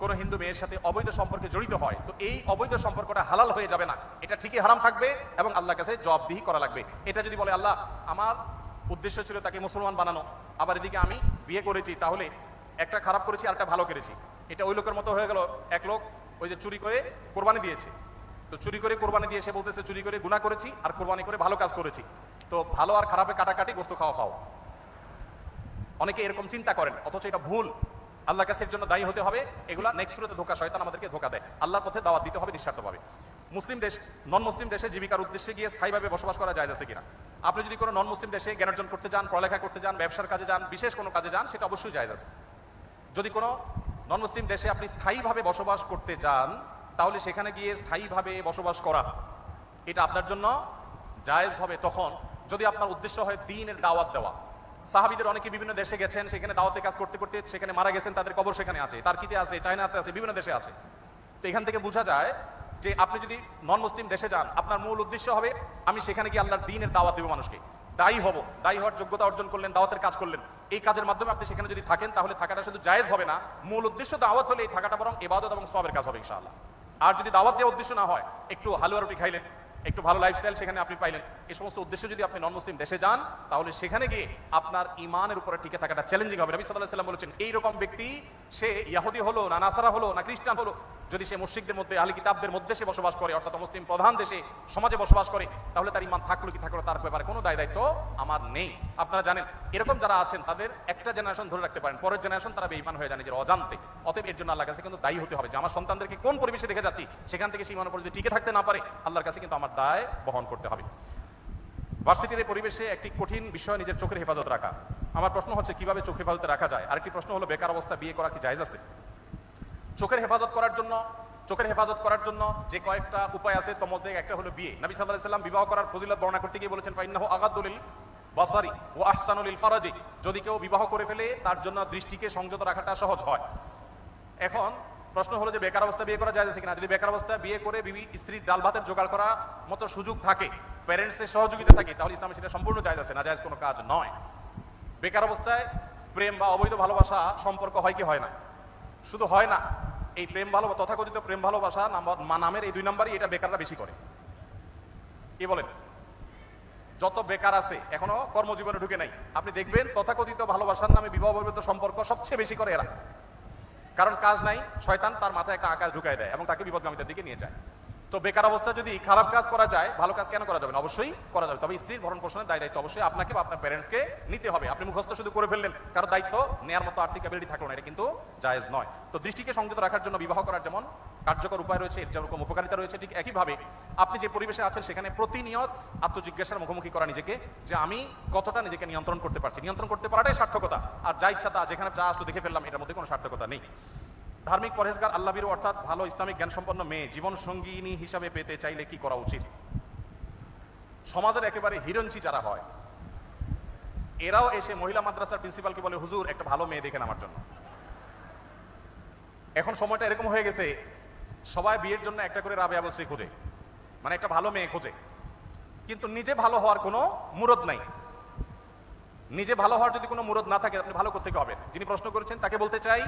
কোনো হিন্দু মেয়ের সাথে অবৈধ সম্পর্কে জড়িত হয়, তো এই অবৈধ সম্পর্কটা হালাল হয়ে যাবে না। এটা ঠিকই হারাম থাকবে এবং আল্লাহর কাছে জবাবদিহি করা লাগবে। এটা যদি বলে, আল্লাহ, আমার উদ্দেশ্য ছিল তাকে মুসলমান বানানো, আবার এদিকে আমি বিয়ে করেছি, তাহলে একটা খারাপ করেছি আর একটা ভালো করেছি। এটা ওই লোকের মতো হয়ে গেল, এক লোক ওই যে চুরি করে কোরবানি দিয়েছে। তো চুরি করে কোরবানি দিয়ে সে বলতেছে, চুরি করে গুণা করেছি আর কোরবানি করে ভালো কাজ করেছি। তো ভালো আর খারাপে কাটাকাটি, গোস্ত খাওয়া খাও অনেকে এরকম চিন্তা করেন, অথচ এটা ভুল। আল্লাহ কাছের জন্য দায়ী হতে হবে। এগুলা নেক্সট সুরতে ধোকা, শয়তান আমাদেরকে ধোকা দেয়। আল্লাহর পথে দাওয়াত দিতে হবে নিঃস্বার্থভাবে। মুসলিম দেশ নন মুসলিম দেশে জীবিকার উদ্দেশ্যে গিয়ে স্থায়ীভাবে বসবাস করা যায় আছে কিনা? আপনি যদি কোনো নন মুসলিম দেশে জ্ঞান অর্জন করতে যান পড়ালেখা করতে যান ব্যবসার কাজে যান, বিশেষ কোনো কাজে যান, সেটা অবশ্যই জায়জ আছে। যদি কোনো নন মুসলিম দেশে আপনি স্থায়ীভাবে বসবাস করতে যান তাহলে সেখানে গিয়ে স্থায়ীভাবে বসবাস করা, এটা আপনার জন্য জায়েজ হবে তখন। যদি আপনার উদ্দেশ্য হয় দিনের দাওয়াত দেওয়া সাহাবিদের অনেকে বিভিন্ন দেশে গেছেন, সেখানে দাওয়াতে কাজ করতে করতে সেখানে মারা গেছেন, তাদের কবর সেখানে আছে, তার্কিতে আছে, চায়নাতে আছে, বিভিন্ন দেশে আছে। তো এখান থেকে বোঝা যায় যে আপনি যদি নন মুসলিম দেশে যান, আপনার মূল উদ্দেশ্য হবে, আমি সেখানে গিয়ে আল্লাহর দিনের দাওয়াত দেবো মানুষকে। দায়ী হব, দায়ী হওয়ার যোগ্যতা অর্জন করলেন, দাওয়াতের কাজ করলেন। এই কাজের মাধ্যমে আপনি সেখানে যদি থাকেন, তাহলে থাকাটা শুধু জায়েজ হবে না, মূল উদ্দেশ্য দাওয়াত হলে এই থাকাটা বরং এবাদত এবং সবের কাজ হবে ইনশাআল্লাহ। আর যদি দাওয়াত দেওয়ার উদ্দেশ্য না হয়, একটু হালুয়া রুটি খাইলেন একটু ভালো লাইফস্টাইল সেখানে আপনি পাইলেন। এই সমস্ত উদ্দেশ্য যদি আপনি নন মুসলিম দেশে যান, তাহলে সেখানে গিয়ে আপনার ইমানের উপরে টিকে থাকাটা চ্যালেঞ্জিং হবে। নবী সাল্লাহ সাল্লাম বলেছেন, এইরকম ব্যক্তি, সে ইয়াহুদি হলো না নাসারা হলো না খ্রিস্টান হলো যদি সে মুশ্রিকদের মধ্যে আলী কিতাবদের মধ্যে সে বসবাস করে, অর্থাৎ মুসলিম প্রধান দেশে সমাজে বসবাস করে, তাহলে তার ইমান থাকল কি থাকল তার ব্যাপারে কোনো দায় দায়িত্ব আমার নেই। আপনারা জানেন, এরকম যারা আছেন, তাদের একটা জেনারেশন ধরে রাখতে পারেন, পরের জেনারেশন তারা বেঈমান হয়ে জানে যে অজান্তে। অতএব এর জন্য আল্লাহর কাছে কিন্তু দায়ী হতে হবে যে, আমার সন্তানদেরকে কোন পরিবেশে দেখে যাচ্ছি, সেখান থেকে সেই উপর যদি টিকে থাকতে না পারে, আল্লাহর কাছে কিন্তু আমার দায় বহন করতে হবে। ভার্সিটির পরিবেশে একটি কঠিন বিষয় নিজের চোখের হেফাজত রাখা। আমার প্রশ্ন হচ্ছে, কীভাবে চোখ হেফাজতে রাখা যায়? আরেকটি প্রশ্ন হলো, বেকার অবস্থা বিয়ে করা কি জায়েজ আছে? চোখের হেফাজত করার জন্য, চোখের হেফাজত করার জন্য যে কয়েকটা উপায় আছে তোর মধ্যে একটা হলো বিয়ে। নবী সাল্লাহ সাল্লাম বিবাহ করার ফজিলত বর্ণনা করতে গিয়ে বলেছেন, ফাইন্নাহু আগাদুলিল বাসারি ও আহসানুল ফারাজি। যদি কেউ বিবাহ করে ফেলে, তার জন্য দৃষ্টিকে সংযত রাখাটা সহজ হয়। এখন প্রশ্ন হলো যে বেকার অবস্থা বিয়ে করা যায় কিনা? যদি বেকার অবস্থা বিয়ে করে বিবি, স্ত্রীর ডাল ভাতের জোগাড় করার মতো সুযোগ থাকে প্যারেন্টসের সহযোগিতা থাকে, তাহলে ইসলামে সেটা সম্পূর্ণ জায়জ আছে। না জায়জ কোনো কাজ নয়। বেকার অবস্থায় প্রেম বা অবৈধ ভালোবাসা সম্পর্ক হয় কি হয় না? শুধু হয় না, এই প্রেম ভালো তথাকথিত প্রেম ভালোবাসা নাম্বার, মা- নামের এই দুই নাম্বারই এটা বেকাররা বেশি করে। কি বলেন? যত বেকার আছে, এখনও কর্মজীবনে ঢুকে নাই। আপনি দেখবেন তথাকথিত ভালোবাসার নামে বিবাহ বহির্ভূত সম্পর্ক সবচেয়ে বেশি করে এরা। কারণ কাজ নাই, শয়তান তার মাথায় একটা আকাশ ঢুকায় দেয় এবং তাকে বিপদগামীদের দিকে নিয়ে যায়। তো বেকার অবস্থা যদি খারাপ কাজ করা যায়, ভালো কাজ কেন করা যাবে না? অবশ্যই করা যাবে। তবে স্ত্রীর ভরণ পোষণের দায় দায়িত্ব অবশ্যই আপনাকে বা আপনার প্যারেন্টসকে নিতে হবে। আপনি মুখস্থ শুধু করে ফেললেন, কারও দায়িত্ব নেয়ার মতো আর্থিক অ্যাবিলিটি থাকল না, এটা কিন্তু জায়েজ নয়। তো দৃষ্টিকে সংযত রাখার জন্য বিবাহ করার যেমন কার্যকর উপায় রয়েছে, এর যেরকম উপকারিতা রয়েছে, ঠিক একইভাবে আপনি যে পরিবেশে আছেন, সেখানে প্রতিনিয়ত আত্মজিজ্ঞাসার মুখোমুখি করা নিজেকে, যে আমি কতটা নিজেকে নিয়ন্ত্রণ করতে পারছি। নিয়ন্ত্রণ করতে পারাটাই সার্থকতা। আর যা ইচ্ছা তা, যেখানে যা আসলো দেখে ফেললাম, এটার মধ্যে কোনো সার্থকতা নেই। ধার্মিক পরহেজগার আল্লাহবীর অর্থাৎ ভালো ইসলামিক জ্ঞান সম্পন্ন মেয়ে জীবন সঙ্গিনী হিসাবে পেতে চাইলে কি করা উচিত? সমাজের একেবারে হিরঞ্চি যারা হয়, এরাও এসে মহিলা মাদ্রাসার প্রিন্সিপালকে বলে, হুজুর, একটা ভালো মেয়ে দেখেন আমার জন্য। এখন সময়টা এরকম হয়ে গেছে, সবাই বিয়ের জন্য একটা করে রাবে আবশ্রী খোঁজে। মানে একটা ভালো মেয়ে খোঁজে। কিন্তু নিজে ভালো হওয়ার কোনো মুরদ নাই। নিজে ভালো হওয়ার যদি কোনো মুরদ না থাকে, আপনি ভালো করতে হবেন? যিনি প্রশ্ন করেছেন, তাকে বলতে চাই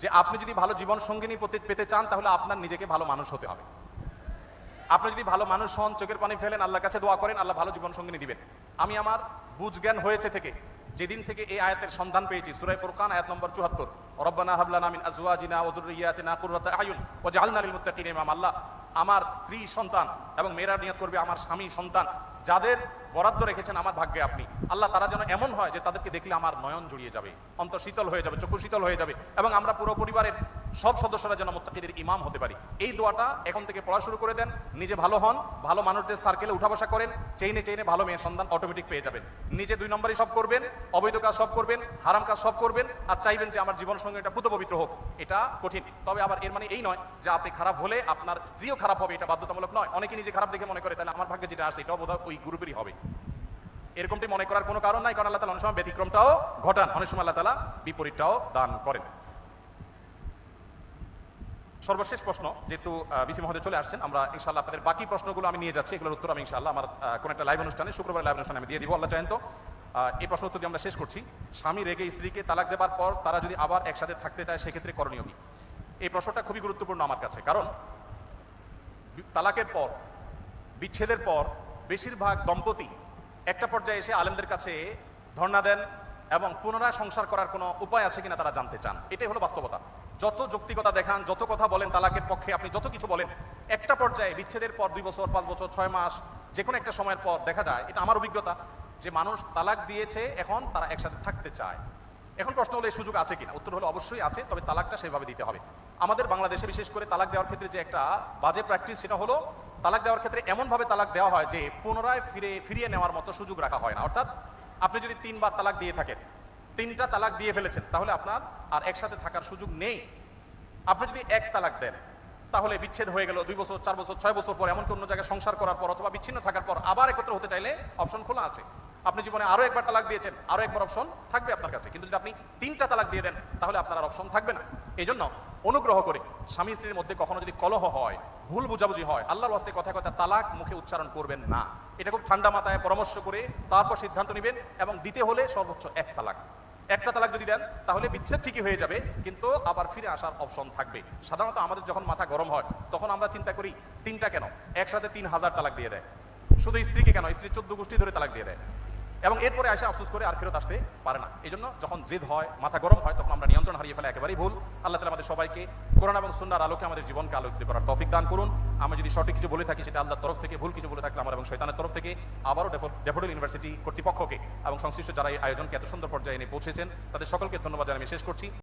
যে আপনি যদি ভালো জীবন সঙ্গিনী পেতে- চান, তাহলে আপনার নিজেকে ভালো মানুষ হতে হবে। আপনি যদি ভালো মানুষ হন, চোখের পানি ফেলেন, আল্লাহর কাছে দোয়া করেন, আল্লাহ ভালো জীবন সঙ্গিনী দিবেন। আমি আমার বুঝ জ্ঞান হয়েছে থেকে, যেদিন থেকে এই আয়াতের সন্ধান পেয়েছি সুরাই ফুরকান, আয়াত নম্বর চুয়াত্তর, রব্বানা হাবলানা মিন আজওয়াজিনা ওয়া যুররিয়াতিনা কুররাতা আয়ুন ওয়াজআলনা লিল মুত্তাকিনা ইমাম। আল্লাহ আমার স্ত্রী সন্তান এবং মেয়েরা নিয়ত করবে আমার স্বামী সন্তান, যাদের বরাদ্দ রেখেছেন আমার ভাগ্যে আপনি। আল্লাহ তারা যেন এমন হয় যে তাদেরকে দেখলে আমার নয়ন জড়িয়ে যাবে, অন্তর শীতল হয়ে যাবে, চক্ষু শীতল হয়ে যাবে এবং আমরা পুরো পরিবারের সব সদস্যরা যেন মোত্তাকিদের ইমাম হতে পারি। এই দোয়াটা এখন থেকে পড়া শুরু করে দেন। নিজে ভালো হন, ভালো মানুষদের সার্কেলে উঠা বসা করেন চেইনে চেইনে ভালো মেয়ের সন্ধান অটোমেটিক পেয়ে যাবেন। নিজে দুই নম্বরই সব করবেন, অবৈধ কাজ সব করবেন, হারাম কাজ সব করবেন, আর চাইবেন যে আমার জীবন সঙ্গে এটা পুত পবিত্র হোক। এটা কঠিন। তবে আবার এর মানে এই নয় যে আপনি খারাপ হলে আপনার স্ত্রীও খারাপ হবে, এটা বাধ্যতামূলক নয়। অনেকে নিজে খারাপ দেখে মনে করে, তাহলে আমার ভাগ্যে যেটা আছে, এটাও বোধহয় ওই গ্রুপেরই হবে। এরকমটি মনে করার কোনো কারণ নাই, কারণ আল্লাহ তালা অনেক সময় ব্যতিক্রমটাও ঘটান। অনেক সময় আল্লাহ তালা বিপরীতটাও দান করেন। সর্বশেষ প্রশ্ন, যেহেতু বিসি মহোদয় চলে আসছেন, আমরা ইনশাল্লাহ আপনাদের বাকি প্রশ্নগুলো আমি নিয়ে যাচ্ছি, এগুলোর উত্তর আমি ইনশাল্লাহ আমার কোনো একটা লাইভ অনুষ্ঠানে, শুক্রবার লাইভ অনুষ্ঠানে আমি দিয়ে দিব, আল্লাহ চাহেন তো এই প্রশ্ন উত্তর আমরা শেষ করছি। স্বামী রেগে স্ত্রীকে তালাক দেওয়ার পর তারা যদি আবার একসাথে থাকতে চায়, সেক্ষেত্রে করণীয় কি? এই প্রশ্নটা খুবই গুরুত্বপূর্ণ আমার কাছে, কারণ তালাকের পর, বিচ্ছেদের পর বেশিরভাগ দম্পতি একটা পর্যায়ে এসে আলেমদের কাছে ধর্ণা দেন এবং পুনরায় সংসার করার কোনো উপায় আছে কিনা তারা জানতে চান। এটাই হলো বাস্তবতা। যত যৌক্তিকতা দেখান, যত কথা বলেন, তালাকের পক্ষে আপনি যত কিছু বলেন, একটা পর্যায়ে বিচ্ছেদের পর দুই বছর, পাঁচ বছর, ছয় মাস যে কোনো একটা সময়ের পর দেখা যায়, এটা আমার অভিজ্ঞতা, যে মানুষ তালাক দিয়েছে, এখন তারা একসাথে থাকতে চায়। এখন প্রশ্ন হলো, এই সুযোগ আছে কিনা? উত্তর হলো, অবশ্যই আছে, তবে তালাকটা সেভাবে দিতে হবে। আমাদের বাংলাদেশে বিশেষ করে তালাক দেওয়ার ক্ষেত্রে যে একটা বাজে প্র্যাকটিস সেটা হলো, তালাক দেওয়ার ক্ষেত্রে এমনভাবে তালাক দেওয়া হয় যে পুনরায় ফিরে, ফিরিয়ে নেওয়ার মতো সুযোগ রাখা হয় না। অর্থাৎ আপনি যদি তিনবার তালাক দিয়ে থাকেন তিনটা তালাক দিয়ে ফেলেছেন। তাহলে আপনার আর একসাথে থাকার সুযোগ নেই। আপনি যদি এক তালাক দেন, তাহলে বিচ্ছেদ হয়ে গেল দুই বছর, চার বছর, ছয় বছর পর এমনকি অন্য জায়গায় সংসার করার পর অথবা বিচ্ছিন্ন থাকার পর আবার একত্র হতে চাইলে অপশন খোলা আছে। আপনি জীবনে আরও একবার তালাক দিয়েছেন, আরও একবার অপশন থাকবে আপনার কাছে। কিন্তু যদি আপনি তিনটা তালাক দিয়ে দেন, তাহলে আপনার আর অপশন থাকবে না। এই জন্য অনুগ্রহ করে স্বামী স্ত্রীর মধ্যে কখনো যদি কলহ হয়, ভুল বুঝাবুঝি হয়, আল্লাহর ওয়াস্তে কথা কথা তালাক মুখে উচ্চারণ করবেন না। এটা খুব ঠান্ডা মাথায় পরামর্শ করে তারপর সিদ্ধান্ত নেবেন এবং দিতে হলে সর্বোচ্চ এক তালাক। একটা তালাক যদি দেন, তাহলে বিচ্ছেদ ঠিকই হয়ে যাবে, কিন্তু আবার ফিরে আসার অপশন থাকবে। সাধারণত আমাদের যখন মাথা গরম হয়, তখন আমরা চিন্তা করি, তিনটা কেন? একসাথে তিন হাজার তালাক দিয়ে দেয়। শুধু স্ত্রীকে কেন? স্ত্রী চোদ্দ গোষ্ঠী ধরে তালাক দিয়ে দেয়। এবং এরপরে আসে আফসোস করে আর ফেরত আসতে পারে না। এই জন্য যখন জেদ হয়, মাথা গরম হয়, তখন আমরা নিয়ন্ত্রণ হারিয়ে ফেলে একেবারেই ভুল। আল্লাহ তালা আমাদের সবাইকে কোরআন এবং সুন্দর আলোকে আমাদের জীবনকে আলোক দিতে করার তফিক দান করুন। আমি যদি সঠিক কিছু বলে থাকি, সেটা আল্লাহর তরফ থেকে, ভুল কিছু বলে থাকলে আমার এবং শৈতানের তরফ থেকে আবারও ডেফোডিল ইউনিভার্সিটি কর্তৃপক্ষকে এবং সংশ্লিষ্ট যারা এই আয়োজনকে এত সুন্দর পর্যায়ে এনে পৌঁছেছেন, তাদের সকলকে ধন্যবাদ জানিয়ে শেষ করছি।